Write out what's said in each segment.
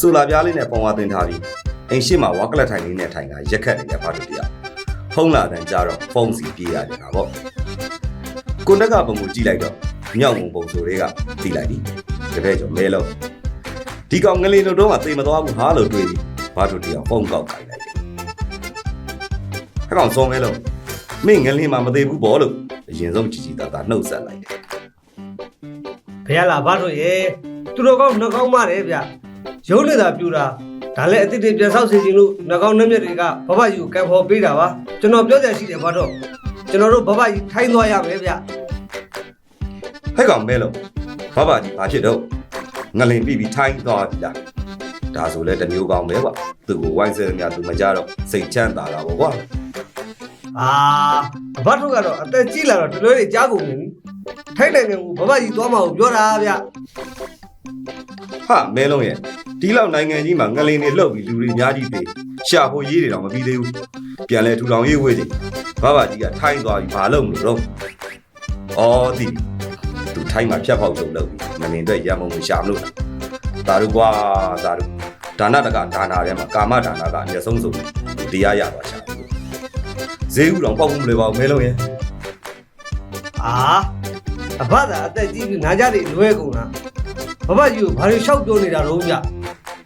ဆူလာပြားလေးနဲ့ပုံဝါတင်ထားပြီးအိမ်ရှိမှာဝါကလတ်ထိုင်လေးနဲ့ထိုင်ကရက်ခတ်နေတဲ့ဘာတို့တရားဖုံးလာတဲ့ကြတော့ဖုံးစီပြေးရကြတာပေါ့ကွန်တက်ကပုံကိုကြည့်လိုက်တော့မြောက်မုံပုံဆိုတွေကသိလိုက်ပြီတပည့်ကျော်မဲလုံးဒီကောင်ငလင်တို့တော့ကသေမသွားဘူးဟာလို့တွေးပြီးဘာတို့တရားဖုံးကောက်ခိုင်းလိုက်တယ်ခကောင်စောမဲလုံးမင်းငလင်မှာမသေးဘူးပေါ့လို့ အရင်ဆုံးကြည်ကြည်သားသားနှုတ်ဆက်လိုက်တယ်ဘုရားလာဘာလို့ရဲသူတော်ကောင်းနှကောင်းမတယ်ဗျရုံးနေတာပြူတာဒါလည်းအစ်စ်တွေပြန်ဆောက်စီခြင်းလို့နှကောင်းနှမျက်တွေကဘဘကြီးကိုကံဖော်ပေးတာပါကျွန်တော်ပြောကြရှိတယ်ဘာတော့ကျွန်တော်တို့ဘဘကြီးထိုင်းသွားရမယ်ဗျဟဲ့ကောင်မဲလုံးဘဘကြီးဘာဖြစ်တော့ငလင်ပြီးပြီးထိုင်းသွားပြီလားဒါဆိုလဲတစ်မျိုးကောင်းပဲကွာသူ့ကိုဝိုင်းဆဲများသူမကြတော့စိတ်ချမ်းသာတာပေါ့ကွာ အာဘတ်တို့ကတော့အသက်ကြီးလာတော့တလွဲတွေကြားကုန်နေပြီထိုင်းနိုင်ငံကိုဘဘကြီးသွားမှာကိုပြောတာဗျဟာမဲလုံးရဲ့ဒီလောက်နိုင်ငံကြီးမှာငလင်တွေလှုပ်ပြီးလူတွေအများကြီးသေးရှာဖို့ရေးတွေတော့မပြီးသေးဘူးပြန်လဲထူထောင်ရေးဝေးတယ်ဘဘကြီးကထိုင်းသွားပြီဘာလုပ်မလို့တော့အော်ဒီသူထိုင်းမှာဖြတ်ပေါက်ချုပ်လုပ်ပြီးငလင်အတွက်ရံမုံကိုရှာမလို့ဒါတို့ကွာဒါတို့ဒါနတကဒါနာထဲမှာကာမဒါနာကအမြတ်ဆုံးဆုံးတရားရပါရှာ ဈေးဥတော်ပေါက်မှုမလဲပါဘူးမဲလုံးရဲ့အာအဘသာအသက်ကြီးပြီးနာကြတွေလွဲကုန်တာဘဘကြီးကိုဘာလို့ရှောက်ပြောနေတာတော့ဗျ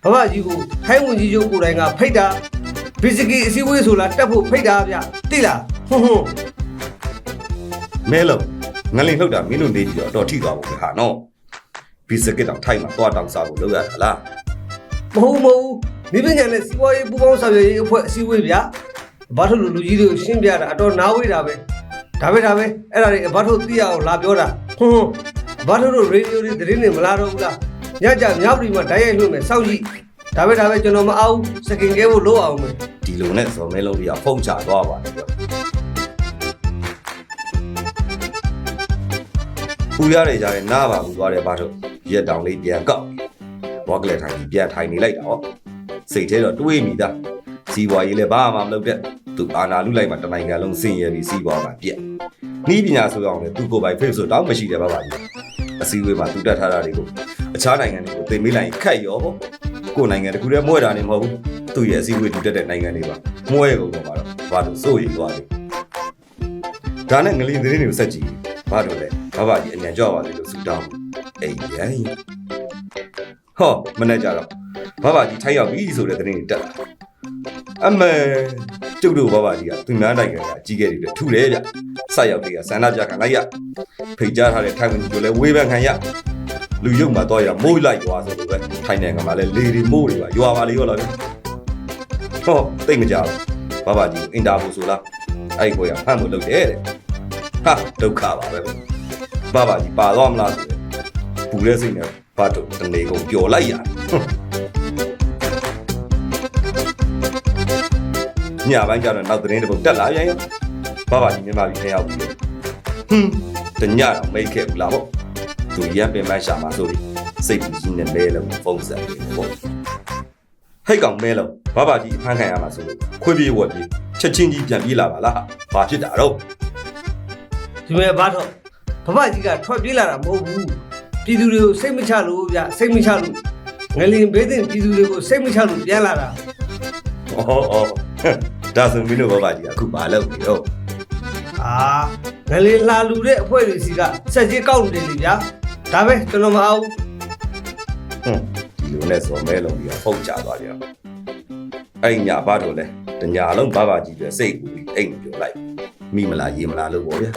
ဘဘကြီးကိုထိုင်းဝင်ကြီးချုပ်ကိုယ်တိုင်ကဖိတ်တာဘီစကီအစည်းအဝေးဆိုလားတက်ဖို့ဖိတ်တာဗျတိလားဟွန်းဟွန်းမဲလုံးငလင်လှုပ်တာမင်းတို့နေပြီးတော့တော့ထိသွားဖို့ပဲဟာနော်ဘီစကစ်တောင်ထိုင်းမှာသွားတောင်စားဖို့လုပ်ရတာလားမဟုတ်မဟုတ်မိပညာနဲ့စီးပွားရေးပူးပေါင်းဆောင်ရွက်ရေးအဖွဲ့အစည်းအဝေးဗျ ဘာလို့လူလူကြီးတွေကိုရှင်းပြတာအတော်နားဝေးတာပဲဒါပဲဒါပဲအဲ့ဒါတွေဘာလို့သိရအောင်လာပြောတာဟွန်းဘာလို့ရေဒီယိုတွေသတင်းတွေမလာတော့ဘူးလားညကြမြောက်ပြီးမှဓာတ်ရိုက်လွှင့်မယ်စောင့်ကြည့်ဒါပဲဒါပဲကျွန်တော်မအောင်စကင်ကဲဖို့လိုအောင်မယ်ဒီလိုနဲ့ဇော်မဲလုံးကြီးကဖုံးချသွားပါတယ်ပြောပူရတဲ့ကြားနဲ့နားပါဘူးသွားတယ်ဘာလို့ရက်တောင်လေးပြန်ကောက်ဘောကလေးထိုင်ပြီးပြန်ထိုင်နေလိုက်တာဟောစိတ်ထဲတော့တွေးမိတာစီးပွားရေးလည်းဘာမှမလုပ်တဲ့ သူအာနာလူလိုက်မှတနိုင်ငံလုံးစင်ရပြီးစီးပွားမှာပြက်နီးပညာဆိုအောင်လေသူကိုယ်ပိုင် Facebook တောင်းမရှိတယ်ဘာပါကြီးအစည်းအဝေးမှာသူတက်ထားတာတွေကိုအခြားနိုင်ငံတွေကိုသိမေးလိုက်ရင်ခက်ရောပေါ့ကိုယ်နိုင်ငံတခုတည်းမွဲတာနေမဟုတ်ဘူးသူ့ရဲ့အစည်းအဝေးတူတက်တဲ့နိုင်ငံတွေပါမွဲကုန်တော့မှာတော့ဘာလို့စိုးရိမ်သွားလဲဒါနဲ့ငလင်သတင်းတွေကိုစက်ကြည့်ဘာလို့လဲဘာပါကြီးအញ្ញံကြောက်ပါလေလို့ဆူတောင်းအိမ်ရန်ဟောမနေ့ကျတော့ဘာပါကြီးထိုင်းရောက်ပြီဆိုတဲ့သတင်းတွေတက်လာ အမေကျုပ်တို့ဘာပါကြီးကသူများနိုင်ငံကအကြီးကဲတွေထူတယ်ဗျဆက်ရောက်တွေကဆန္ဒပြခံလိုက်ရဖိတ်ကြားထားတဲ့ထိုင်းဝင်တို့လည်းဝေးပန်းခံရလူရုပ်မှာတော့ရမိုးလိုက်ရွာဆိုလိုပဲထိုင်းနိုင်ငံမှာလည်းလေတွေမိုးတွေပါရွာပါလေရောလားဗျဟောတိတ်မကြဘူးဘာပါကြီးအင်တာဗျူးဆိုလားအဲ့ဒီကိုရဖမ်းလို့လုပ်တယ်တဲ့ဟာဒုက္ခပါပဲဘာပါကြီးပါတော့မလားဆိုတယ်ပူတဲ့စိတ်နဲ့ဘာတို့တနေကုန်ပျော်လိုက်ရဟွန်း ညပိုင်းကျတော့နောက်သတင်းတစ်ပုဒ်တက်လာပြန်ရောဘာပါကြီးမြန်မာပြည်ထဲရောက်ပြီဟွန်းတညတော့မိတ်ခဲ့ဘူးလားပေါ့သူရန်ပင်မရှာမှာဆိုပြီးစိတ်ကြီးကြီးနဲ့လဲလုံးဖုံးဆက်ပြီးပေါ့ဟိတ်ကောင်မဲလုံးဘာပါကြီးအဖမ်းခံရမှာဆိုလို့ခွေးပြေးဝက်ပြေးချက်ချင်းကြီးပြန်ပြေးလာပါလားဘာဖြစ်တာတော့ဒီမဲ့ဘာတော့ဘဘကြီးကထွက်ပြေးလာတာမဟုတ်ဘူးပြည်သူတွေကိုစိတ်မချလို့ဗျစိတ်မချလို့ငလင်ဘေးတင်ပြည်သူတွေကိုစိတ်မချလို့ပြန်လာတာဩဩ ဒါဆိုမင်းတို့ဘာပါကြီးအခုမလုပ်ဘူးတော့အာငလင်လာလူတဲ့အဖွဲ့တွေစီကစက်ကြီးကောက်နေတယ်လေဗျာဒါပဲကျွန်တော်မအောင်ဟွန်းဒီလိုနဲ့ဆိုမဲလုံးပြီးတော့ဖုတ်ကြသွားပြန်အဲ့ညဘာတို့လဲတညာလုံးဘာပါကြီးတွေစိတ်ကူပြီးအိမ်ပြောလိုက်မိမလားရေမလားလို့ပေါ့ဗျာ